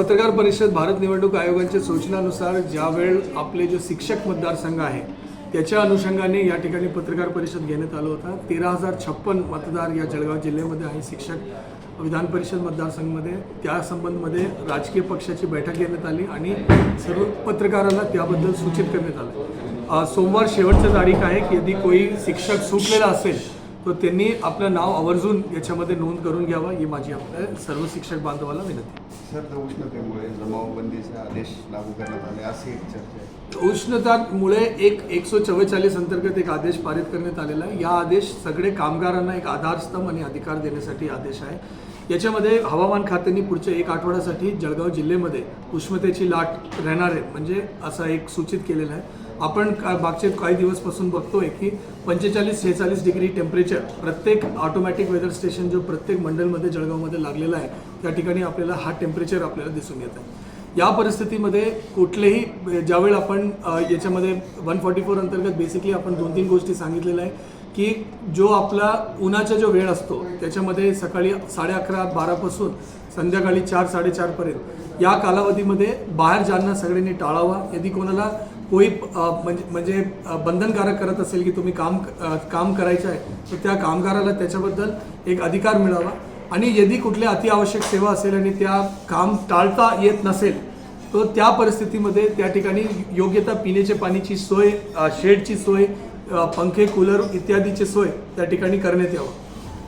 पत्रकार परिषद भारत निवडणूक आयोगाच्या सूचनानुसार ज्यावेळ आपले जे शिक्षक मतदारसंघ आहे त्याच्या अनुषंगाने या ठिकाणी पत्रकार परिषद घेण्यात आलं होता. तेरा हजार छप्पन मतदार या जळगाव जिल्ह्यामध्ये आहे शिक्षक विधान परिषद मतदारसंघमध्ये. त्या संबंधमध्ये राजकीय पक्षाची बैठक घेण्यात आली आणि सर्व पत्रकारांना त्याबद्दल सूचित करण्यात आलं. सोमवार शेवटची तारीख आहे. की यदि कोई शिक्षक सुटलेला असेल तर त्यांनी आपलं नाव आवर्जून याच्यामध्ये नोंद करून घ्यावा ही माझी आपल्या सर्व शिक्षक बांधवाला विनंती. सर उष्णतेमुळे जमावबंदीचे आदेश लागू करण्यात आले अशी एक चर्चा उष्णतामुळे एक एकशे चव्वेचाळीस अंतर्गत एक आदेश पारित करण्यात आलेला आहे. या आदेश सगळे कामगारांना एक आधारस्तंभ आणि अधिकार देण्यासाठी आदेश आहे. याच्यामध्ये हवामान खात्याने पुढच्या एक आठवड्यासाठी जळगाव जिल्ह्यामध्ये उष्णतेची लाट राहणार आहे. म्हणजे असं एक सूचित केलेलं आहे. आपण का मागचे काही दिवसपासून बघतोय की पंचेचाळीस शेहेचाळीस डिग्री टेम्परेचर प्रत्येक ऑटोमॅटिक वेदर स्टेशन जो प्रत्येक मंडलमध्ये जळगावमध्ये लागलेला आहे त्या ठिकाणी आपल्याला हा टेम्परेचर आपल्याला दिसून येत आहे. या परिस्थितीमध्ये कुठलेही ज्यावेळी आपण याच्यामध्ये वन फॉर्टी फोर अंतर्गत बेसिकली आपण दोन तीन गोष्टी सांगितलेल्या आहे की जो आपला उन्हाचा जो वेळ असतो त्याच्यामध्ये सकाळी साडे अकरा बारापासून संध्याकाळी चार साडेचारपर्यंत या कालावधीमध्ये बाहेर जाणं सगळ्यांनी टाळावा. यदि कोणाला कोई म्हणजे म्हणजे बंधनकारक करत असेल की तुम्ही काम काम करायचं आहे तर त्या कामगाराला त्याच्याबद्दल एक अधिकार मिळावा. आणि यदि कुठल्या अतिआवश्यक सेवा असेल आणि त्या काम टाळता येत नसेल तर त्या परिस्थितीमध्ये त्या ठिकाणी योग्यता पिण्याच्या पाण्याची सोय शेडची सोय पंखे कूलर इत्यादीची सोय त्या ठिकाणी करण्यात यावं.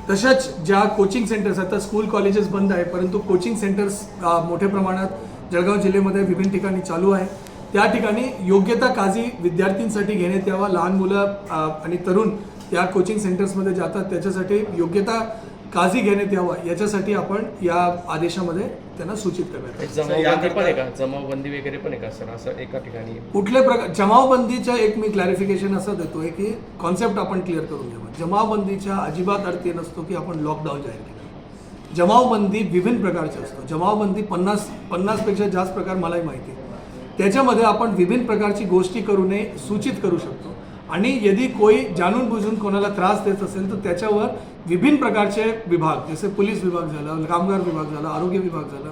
तशाच ज्या कोचिंग सेंटर्स आता स्कूल कॉलेजेस बंद आहे परंतु कोचिंग सेंटर्स मोठ्या प्रमाणात जळगाव जिल्ह्यामध्ये विभिन्न ठिकाणी चालू आहे. त्या ठिकाणी योग्यता काळजी विद्यार्थ्यांसाठी घेण्यात यावा लहान मुलं आणि तरुण त्या कोचिंग सेंटर्समध्ये जातात त्याच्यासाठी योग्यता काळजी घेण्यात यावा याच्यासाठी आपण या आदेशामध्ये त्यांना सूचित करण्यात. जमावबंदी वगैरे पण आहे का सर? असं एका ठिकाणी. कुठल्या प्रकार जमावबंदीचं एक मी क्लॅरिफिकेशन असं देतोय की कॉन्सेप्ट आपण क्लिअर करून घ्यावा जमावबंदीच्या अजिबात अर्थ हे नसतो की आपण लॉकडाऊन जाहीर केलं. जमावबंदी विभिन्न प्रकारची असतो. जमावबंदी पन्नास पन्नासपेक्षा जास्त प्रकार मलाही माहिती आहे त्याच्यामध्ये आपण विभिन्न प्रकारची गोष्टी करू नये सूचित करू शकतो. आणि यदि कोई जाणून बुजून कोणाला त्रास देत असेल तर त्याच्यावर विभिन्न प्रकारचे विभाग जसे पोलीस विभाग झाला कामगार विभाग झाला आरोग्य विभाग झाला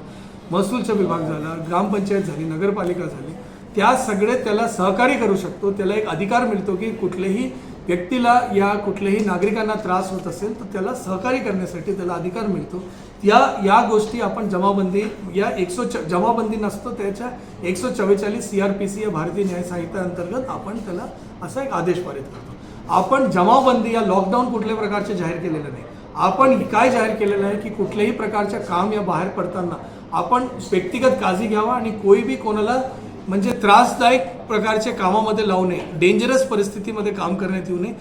महसूलचा विभाग झाला ग्रामपंचायत झाली नगरपालिका झाली त्या सगळे त्याला सहकार्य करू शकतो. त्याला एक अधिकार मिळतो की कुठलेही व्यक्तीला या कुठल्याही नागरिकांना त्रास होत असेल तर त्याला सहकार्य करण्यासाठी त्याला अधिकार मिळतो. या या गोष्टी आपण जमाबंदी या एकशे च जमाबंदी नसतो त्याच्या एकशे चव्वेचाळीस सी आर पी सी या भारतीय न्याय साहित्याअंतर्गत अंतर्गत आपण त्याला असा एक आदेश पारित करतो. आपण जमाबंदी या लॉकडाऊन कुठल्या प्रकारचे जाहीर केलेलं नाही. आपण काय जाहीर केलेलं आहे की कुठल्याही प्रकारच्या काम या बाहेर पडताना आपण व्यक्तिगत काळजी घ्यावा आणि कोई बी कोणाला म्हणजे त्रासदायक प्रकारच्या कामामध्ये लावू नये. डेंजरस परिस्थितीमध्ये काम करण्यात येऊ नये.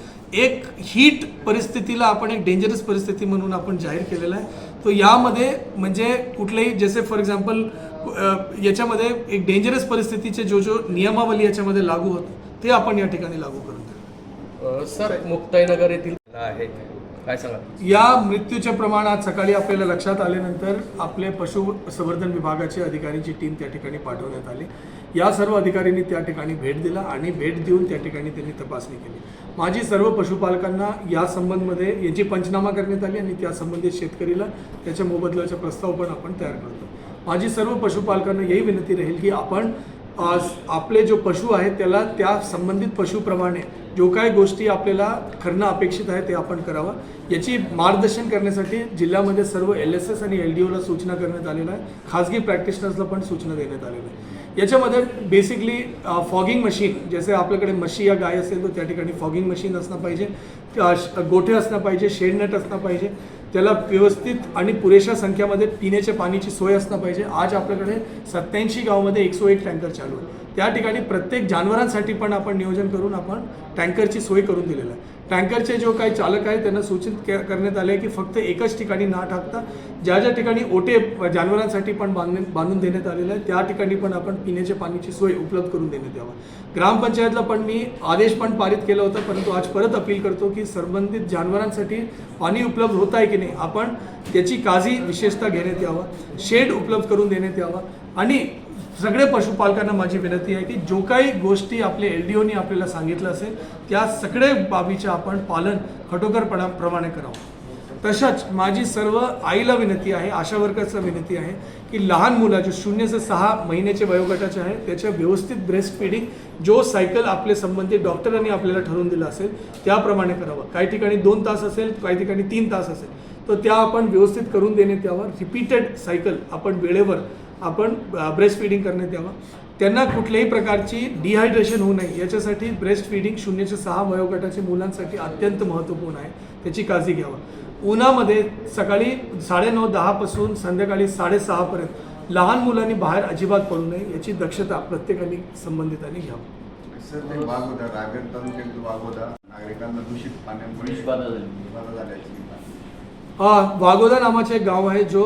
एक हीट परिस्थितीला आपण एक डेंजरस परिस्थिती म्हणून आपण जाहीर केलेलं आहे. तो यामध्ये म्हणजे कुठलेही जसे फॉर एक्झाम्पल याच्यामध्ये एक डेंजरस परिस्थितीचे जो जो नियमावली याच्यामध्ये लागू होतं ते आपण या ठिकाणी लागू करून सर मुक्ताईनगर येथील आहे. काय सांगा? या मृत्यूचे प्रमाण आज सकाळी आपल्याला लक्षात आल्यानंतर आपले पशु संवर्धन विभागाची अधिकाऱ्यांची टीम त्या ठिकाणी पाठवण्यात आली. या सर्व अधिकाऱ्यांनी त्या ठिकाणी भेट दिला आणि भेट देऊन त्या ठिकाणी त्यांनी तपासणी केली. माझी सर्व पशुपालकांना या संबंधमध्ये यांची पंचनामा करण्यात आली आणि त्या संबंधित शेतकरीला त्याच्या मोबदल्याचा प्रस्ताव पण आपण तयार करतो. माझी सर्व पशुपालकांना यही विनंती राहील की आपण आपले जो पशु आहेत त्याला त्या संबंधित पशुप्रमाणे जो काय गोष्टी आपल्याला करणं अपेक्षित आहे ते आपण करावं. याची मार्गदर्शन करण्यासाठी जिल्ह्यामध्ये सर्व एल एस एस आणि एल डी ओला सूचना करण्यात आलेल्या आहे खाजगी प्रॅक्टिशनर्सला पण सूचना देण्यात आलेल्या आहे याच्यामध्ये बेसिकली फॉगिंग मशीन जसे आपल्याकडे म्हशी या गाय असेल तर त्या ठिकाणी फॉगिंग मशीन असणं पाहिजे. गोठे असणं पाहिजे शेडनेट असणं पाहिजे. त्याला व्यवस्थित आणि पुरेशा संख्यामध्ये पिण्याच्या पाण्याची सोय असणं पाहिजे. आज आपल्याकडे सत्याऐंशी गावामध्ये एकशे एक टँकर चालू आहे त्या ठिकाणी प्रत्येक जानवरांसाठी पण आपण नियोजन करून आपण टँकरची सोय करून दिलेलं आहे. टँकरचे जो काही चालक आहे त्यांना सूचित करण्यात आले की फक्त एकच ठिकाणी ना टाकता ज्या ज्या ठिकाणी ओटे जानवरांसाठी पण बांधणे बांधून देण्यात आलेलं आहे त्या ठिकाणी पण आपण पिण्याच्या पाण्याची सोय उपलब्ध करून देण्यात यावं. ग्रामपंचायतला पण मी आदेश पण पारित केला होता परंतु आज परत अपील करतो की संबंधित जानवरांसाठी पाणी उपलब्ध होत आहे की नाही आपण त्याची काळजी विशेषतः घेण्यात यावं शेड उपलब्ध करून देण्यात यावा आणि सगळे पशुपालकांना माझी विनंती आहे की जो काही गोष्टी आपले एल डी ओनी आपल्याला सांगितलं असेल त्या सगळे बाबीचे आपण पालन खटोकरपणा प्रमाणे करावं. तशाच माझी सर्व आईला विनंती आहे आशा वर्कर्सला विनंती आहे की लहान मुलं जे शून्य ते सहा महिन्याचे वयोगटाचे आहे त्याच्या व्यवस्थित ब्रेस्ट फिडिंग जो सायकल आपले संबंधित डॉक्टरांनी आपल्याला ठरवून दिला असेल त्याप्रमाणे करावं. काही ठिकाणी दोन तास असेल काही ठिकाणी तीन तास असेल तर त्या आपण व्यवस्थित करून देण्यात यावं रिपीटेड सायकल आपण वेळेवर आपण ब्रेस्ट फिडिंग करण्यात यावं. त्यांना कुठल्याही प्रकारची डिहायड्रेशन होऊ नये. याच्यासाठी ब्रेस्ट फिडिंग शून्य ते सहा वयोगटाच्या मुलांसाठी अत्यंत महत्त्वपूर्ण आहे. त्याची काळजी घ्यावं. उन्हामध्ये सकाळी साडेनऊ दहापासून संध्याकाळी साडेसहापर्यंत लहान मुलांनी बाहेर अजिबात पडू नये. याची दक्षता प्रत्येकाने संबंधितांनी घ्यावं. सर ते वाघोदा रागड तालुक्यातील वाघोदा नागरिकांना दूषित पाण्यामुळे विषबाधा झाल्याची वागोदा वाघोदा नावाचे एक गाव आहे जो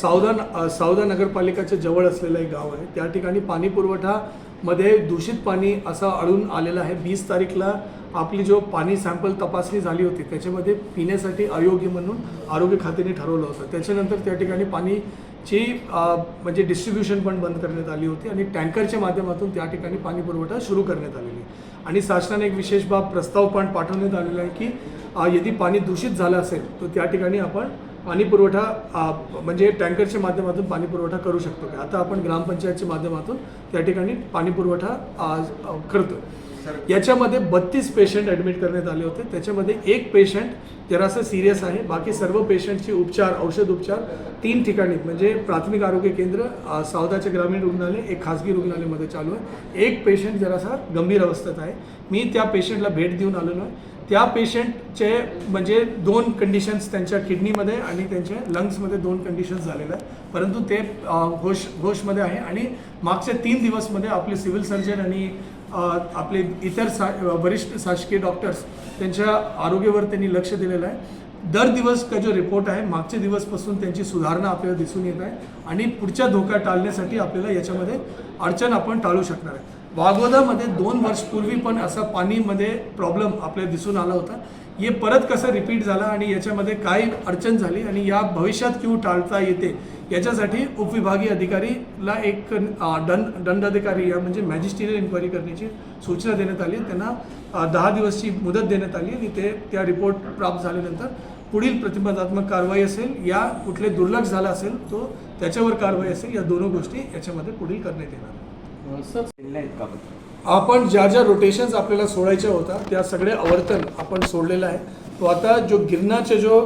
सावदा सावदा नगरपालिकाच्या जवळ असलेलं एक गाव आहे. त्या ठिकाणी पाणी पुरवठामध्ये दूषित पाणी असं अडून आलेलं आहे. वीस तारीखला आपली जो पाणी सॅम्पल तपासणी झाली होती त्याच्यामध्ये पिण्यासाठी अयोग्य म्हणून आरोग्य खात्याने ठरवलं होतं. त्याच्यानंतर त्या ठिकाणी पाणीची म्हणजे डिस्ट्रीब्युशन पण बंद करण्यात आली होती आणि टँकरच्या माध्यमातून त्या ठिकाणी पाणी पुरवठा सुरू करण्यात आलेली आणि शासनाने एक विशेष बाब प्रस्ताव पण पाठवण्यात आलेला आहे की यदि पाणी दूषित झालं असेल तर त्या ठिकाणी आपण पाणी पुरवठा म्हणजे टँकरच्या माध्यमातून पाणी पुरवठा करू शकतो. का आता आपण ग्रामपंचायतच्या माध्यमातून त्या ठिकाणी पाणी पुरवठा अ, करतो याच्यामध्ये बत्तीस पेशंट ॲडमिट करण्यात आले होते. त्याच्यामध्ये एक पेशंट जरासं सिरियस आहे. बाकी सर्व पेशंटचे उपचार औषध उपचार तीन ठिकाणी म्हणजे प्राथमिक आरोग्य केंद्र सावदाचे ग्रामीण रुग्णालय एक खाजगी रुग्णालयामध्ये चालू आहे. एक पेशंट जरासा गंभीर अवस्थेत आहे. मी त्या पेशंटला भेट देऊन आलेलो आहे. त्या पेशंटचे म्हणजे दोन कंडिशन्स त्यांच्या किडनीमध्ये आणि त्यांच्या लंग्समध्ये दोन कंडिशन्स झालेल्या आहेत. परंतु ते होश होशमध्ये आहे. आणि मागच्या तीन दिवसमध्ये आपले सिव्हिल सर्जन आणि आपले इतर सा वरिष्ठ शासकीय डॉक्टर्स त्यांच्या आरोग्यावर त्यांनी लक्ष दिलेलं आहे. दर दिवस का जो रिपोर्ट आहे मागच्या दिवसपासून त्यांची सुधारणा आपल्याला दिसून येत आहे आणि पुढच्या धोका टाळण्यासाठी आपल्याला याच्यामध्ये अडचण आपण टाळू शकणार आहे. वाघोदामध्ये दोन वर्षपूर्वी पण असा पाणीमध्ये प्रॉब्लेम आपल्याला दिसून आला होता. हे परत कसं रिपीट झाला आणि याच्यामध्ये काय अडचण झाली आणि या भविष्यात क्यू टाळता येते याच्यासाठी उपविभागीय अधिकारीला एक दंड दंडाधिकारी या म्हणजे मॅजिस्ट्रियल इन्क्वायरी करण्याची सूचना देण्यात आली. त्यांना दहा दिवसची मुदत देण्यात आली आणि ते त्या रिपोर्ट प्राप्त झाल्यानंतर पुढील प्रतिबंधात्मक कारवाई असेल या कुठले दुर्लक्ष झाला असेल तो त्याच्यावर कारवाई असेल या दोन गोष्टी याच्यामध्ये पुढील करण्यात येणार. आपण ज्या ज्या रोटेशन्स आपल्याला सोडायच्या होत्या त्या सगळे आवर्तन आपण सोडलेलं आहे. तो आता जो गिरणाचे जो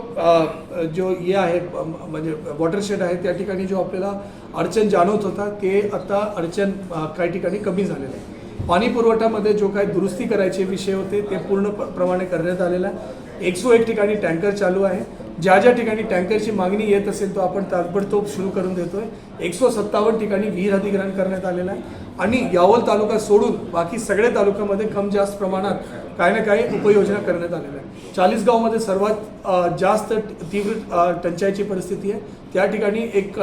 जो हे आहे म्हणजे वॉटरशेड आहे त्या ठिकाणी जो आपल्याला अडचण जाणवत होता ते आता अडचण काही ठिकाणी कमी झालेलं आहे. पाणी पुरवठ्यामध्ये जो काही दुरुस्ती करायचे विषय होते ते पूर्ण प्रमाणे करण्यात आलेला आहे. एकसो एक ठिकाणी टँकर चालू आहे. ज्या ज्या ठिकाणी टँकरची मागणी येत असेल तो आपण ताबडतोब सुरू करून देतोय. एकशे सत्तावन्न ठिकाणी विहीर अधिग्रहण करण्यात आलेलं आहे. आणि यावल तालुका सोडून बाकी सगळ्या तालुक्यामध्ये कम जास्त प्रमाणात काही ना काही उपाययोजना करण्यात आलेल्या आहेत. चाळीसगावमध्ये सर्वात जास्त तीव्र टंचाईची परिस्थिती आहे. त्या ठिकाणी एक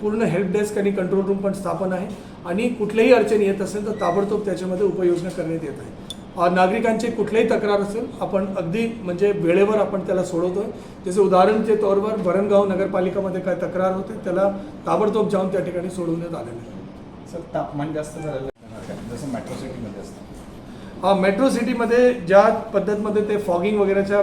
पूर्ण हेल्प डेस्क आणि कंट्रोल रूम पण स्थापन आहे. आणि कुठल्याही अडचणी येत असेल तर ताबडतोब त्याच्यामध्ये उपाययोजना करण्यात येत आहे. नागरिकांची कुठलीही तक्रार असेल आपण अगदी म्हणजे वेळेवर आपण त्याला सोडवतोय. जसे उदाहरणचे तौरवर भरणगाव नगरपालिकामध्ये काय तक्रार होते त्याला ताबडतोब जाऊन त्या ठिकाणी सोडवण्यात आलेलं आहे. सर तापमान जास्त झालेलं आहे. जसं मेट्रो सिटीमध्ये असतं. अ, मेट्रो सिटीमध्ये ज्या पद्धतमध्ये ते फॉगिंग वगैरेच्या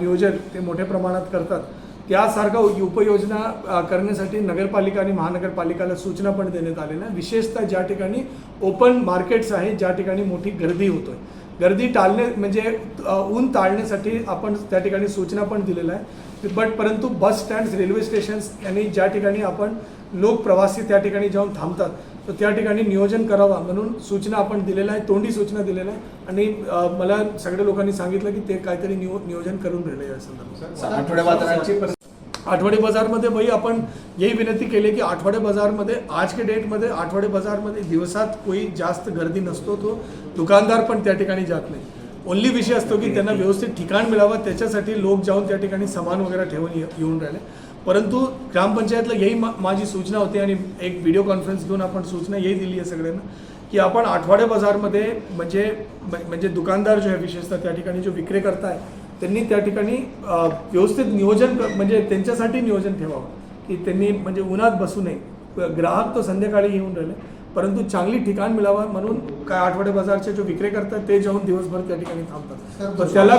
नियोजन ते मोठ्या प्रमाणात करतात त्यासारखा उ- उपयोजना करण्यासाठी नगरपालिका आणि महानगरपालिकाला सूचना पण देण्यात आलेल्या आहे विशेषतः ज्या ठिकाणी ओपन मार्केट्स आहे ज्या ठिकाणी मोठी गर्दी होतोय. गर्दी टाळणे म्हणजे ऊन टाळण्यासाठी आपण त्या ठिकाणी सूचना पण दिलेल्या आहे बट परंतु बस स्टँड्स रेल्वे स्टेशन्स आणि ज्या ठिकाणी आपण लोक प्रवासी त्या ठिकाणी जाऊन थांबतात तर त्या ठिकाणी नियोजन करावा म्हणून सूचना आपण दिलेल्या आहे तोंडी सूचना दिलेल्या आहे आणि मला सगळ्या लोकांनी सांगितलं की ते काहीतरी नियो नियोजन करून राहिले या संदर्भात. आठवडे बाजारमध्ये भाई आपण यही विनंती केली की आठवडे बाजारमध्ये आज के डेटमध्ये आठवडे बाजारमध्ये दिवसात कोई जास्त गर्दी नसतो तो दुकानदार पण त्या ठिकाणी जात नाही. ओनली विषय असतो की त्यांना व्यवस्थित ठिकाण मिळावं त्याच्यासाठी लोक जाऊन त्या ठिकाणी सामान वगैरे ठेवून येऊन राहिले. परंतु ग्रामपंचायतला यही मा माझी सूचना होती आणि एक व्हिडिओ कॉन्फरन्स घेऊन आपण सूचना यही दिली आहे सगळ्यांना की आपण आठवडे बाजारमध्ये म्हणजे म्हणजे दुकानदार जो आहे विशेषतः त्या ठिकाणी जो विक्रेकर्ता आहे त्यांनी त्या ठिकाणी व्यवस्थित नियोजन म्हणजे त्यांच्यासाठी नियोजन ठेवावं की त्यांनी म्हणजे उन्हात बसू नये. ग्राहक तो संध्याकाळी येऊन राहिले परंतु चांगली ठिकाण मिळावं म्हणून काय आठवडे बाजारचे जो विक्रेकर्ता ते जाऊन दिवसभर त्या ठिकाणी थांबतात. तर त्याला